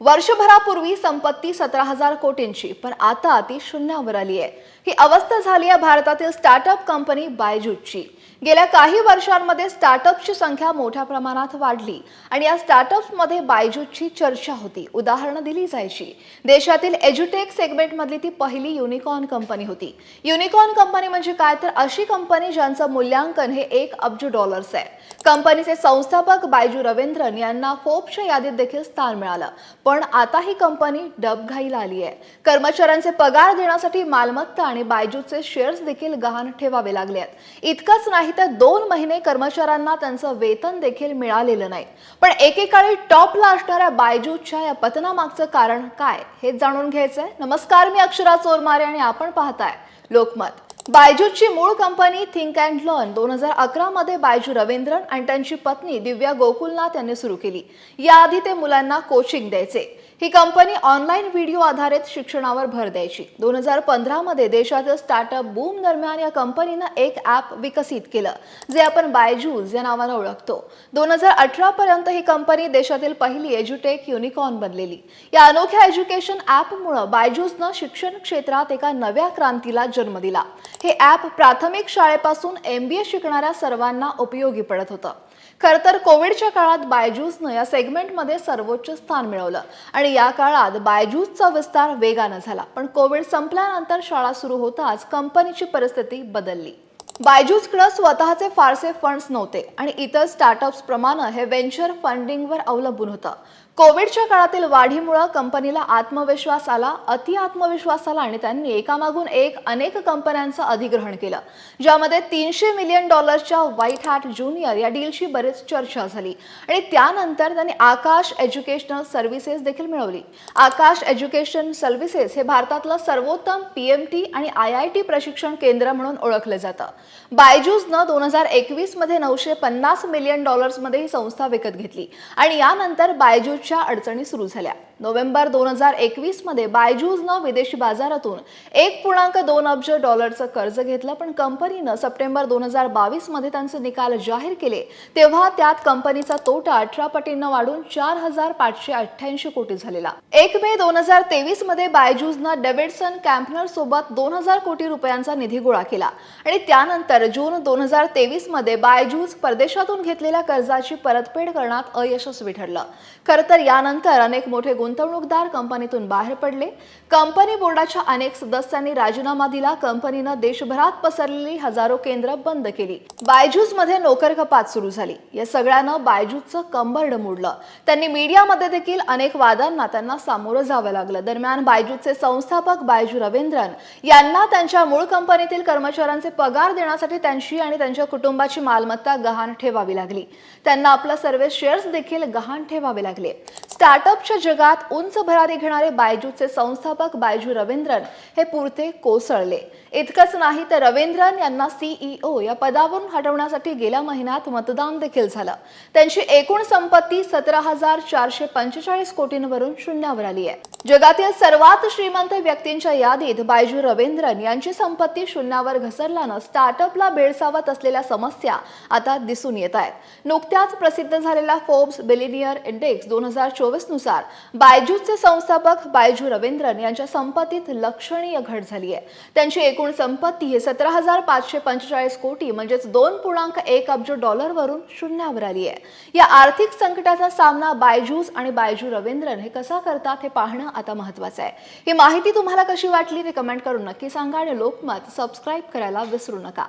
वर्षभरापूर्वी संपत्ती सतरा हजार कोटींची पण आता ती शून्यावर आली आहे. ही अवस्था झाली आहे भारतातील स्टार्टअप कंपनी बायजूटची गेल्या काही वर्षांमध्ये स्टार्टअपची संख्या मोठ्या प्रमाणात वाढली आणि या स्टार्टअप्समध्ये बायजूटची चर्चा होती. उदाहरणं दिली जायची. देशातील एज्युटेक सेगमेंटमधली ती पहिली युनिकॉर्न कंपनी होती. युनिकॉर्न कंपनी म्हणजे काय? तर अशी कंपनी ज्यांचं मूल्यांकन हे एक अब्ज डॉलर्स आहे. कंपनीचे संस्थापक बायजू रवींद्रन यांना फोपच्या यादीत देखील स्थान मिळालं. पण आता ही कंपनी डबघाईला आली आहे. कर्मचाऱ्यांचे पगार देण्यासाठी मालमत्ता आणि बायजूचे शेअर्स देखील गहाण ठेवावे लागले आहेत. इतकंच नाही तर दोन महिने कर्मचाऱ्यांना त्यांचं वेतन देखील मिळालेलं नाही. पण एकेकाळी टॉपला असणाऱ्या बायजूच्या या पतनामागचं कारण काय हे जाणून घ्यायचंय. नमस्कार मी अक्षरा चोरमारे आणि आपण पाहताय लोकमत. बायजूची मूळ कंपनी थिंक अँड लर्न दोन हजार अकरामध्ये बायजू रवींद्रन आणि त्यांची पत्नी दिव्या गोकुलनाथ यांनी सुरू केली. याआधी ते मुलांना कोचिंग द्यायचे. ही कंपनी ऑनलाईन व्हिडिओ आधारित शिक्षणावर भर द्यायची. दोन हजार पंधरामध्ये देशातील स्टार्टअप बूम दरम्यान या कंपनीनं एक ॲप विकसित केलं जे आपण बायजूज या नावानं ओळखतो. दोन हजार अठरापर्यंत ही कंपनी देशातील पहिली एज्युटेक युनिकॉर्न बनलेली. या अनोख्या एज्युकेशन ॲपमुळं बायजूसनं शिक्षण क्षेत्रात एका नव्या क्रांतीला जन्म दिला. हे ॲप प्राथमिक शाळेपासून एम बी ए शिकणाऱ्या सर्वांना उपयोगी पडत होतं. खरं तर कोविडच्या काळात बायजूसनं या सेगमेंटमध्ये सर्वोच्च स्थान मिळवलं. आणि या काळात बायजूसचा विस्तार वेगानं झाला. पण कोविड संपल्यानंतर शाळा सुरू होताच कंपनीची परिस्थिती बदलली. बायजूसकडं स्वतःचे फारसे फंड्स नव्हते आणि इतर स्टार्टअप्स प्रमाणे हे व्हेंचर फंडिंगवर अवलंबून होतं. कोविडच्या काळातील वाढीमुळं कंपनीला आत्मविश्वास आला अति आत्मविश्वास आला आणि त्यांनी एकामागून एक अनेक कंपन्यांचं अधिग्रहण केलं. ज्यामध्ये तीनशे मिलियन डॉलर्सच्या व्हाईट हॅट ज्युनियर या डीलची बरीच चर्चा झाली आणि त्यानंतर त्यांनी आकाश एज्युकेशनल सर्व्हिसेस देखील मिळवली. आकाश एज्युकेशन सर्व्हिसेस हे भारतातलं सर्वोत्तम पीएमटी आणि आय आय टी प्रशिक्षण केंद्र म्हणून ओळखलं जातं. बायजूजनं दोन हजार एकवीसमध्ये नऊशे पन्नास मिलियन डॉलर्समध्ये ही संस्था विकत घेतली आणि यानंतर बायजूसच्या अडचणी सुरू झाल्या. नोव्हेंबर दोन हजार एकवीसमध्ये बायजूजनं विदेशी बाजारातून एक पूर्णांक दोन अब्ज डॉलरचं कर्ज घेतलं पण कंपनीनं सप्टेंबर दोन हजार बावीसमध्ये त्यांचे निकाल जाहीर केले. तेव्हा त्यात कंपनीचा तोटा अठरा पटींना वाढून चार हजार पाचशे अठ्ठ्याऐंशी कोटी झालेला. एक मे दोन हजार तेवीसमध्ये बायजूजनं डेव्हिडसन कॅम्पनर सोबत दोन हजार कोटी रुपयांचा निधी गोळा केला आणि त्यानंतर जून दोन हजार तेवीसमध्ये बायजूज परदेशातून घेतलेल्या कर्जाची परतफेड करण्यात अयशस्वी ठरलं. खरं तर तर यानंतर अनेक मोठे गुंतवणूकदार कंपनीतून बाहेर पडले. कंपनी बोर्डाच्या अनेक सदस्यांनी राजीनामा दिला. कंपनीनं देशभरात पसरलेली हजारो केंद्र बंद केली. बायजूसमध्ये नोकर कपात सुरू झाली. या सगळ्यानं बायजूसचं कंबरड मोडलं. त्यांनी मीडियामध्ये देखील अनेक वादांना त्यांना सामोरं जावं लागलं. दरम्यान बायजूसचे संस्थापक बायजू रवींद्रन यांना त्यांच्या मूळ कंपनीतील कर्मचाऱ्यांचे पगार देण्यासाठी त्यांची आणि त्यांच्या कुटुंबाची मालमत्ता गहाण ठेवावी लागली. त्यांना आपलं सर्व शेअर्स देखील गहाण ठेवावे लागले. स्टार्टअपच्या जगात उंच भरारी घेणारे बायजूचे संस्थापक बायजू रवींद्रन हे पुरते कोसळले. इतकंच नाही तर रवींद्रन यांना सीईओ या पदावरून हटवण्यासाठी गेल्या महिन्यात मतदान देखील झालं. त्यांची एकूण संपत्ती सतरा हजार चारशे पंचेचाळीस कोटींवरून शून्यावर आली आहे. जगातील सर्वात श्रीमंत व्यक्तींच्या यादीत बायजू रवींद्रन यांची संपत्ती शून्यावर घसरल्यानं स्टार्टअपला भेडसावत असलेल्या समस्या आता दिसून येत आहेत. नुकत्याच प्रसिद्ध झालेला फोर्ब्स बिलिनियर इंडेक्स दोन हजार चोवीसनुसार बायजूचे संस्थापक बायजू रवींद्रन यांच्या संपत्तीत लक्षणीय घट झाली आहे. त्यांची एकूण संपत्ती ही सतरा हजार पाचशे पंचेचाळीस कोटी म्हणजेच दोन पूर्णांक एक अब्ज डॉलरवरून शून्यावर आली आहे. या आर्थिक संकटाचा सामना बायजूस आणि बायजू रवींद्रन हे कसा करतात हे पाहणं आता महत्वाचं आहे. ही माहिती तुम्हाला कशी वाटली ते कमेंट करून नक्की सांगा आणि लोकमत सबस्क्राईब करायला विसरू नका.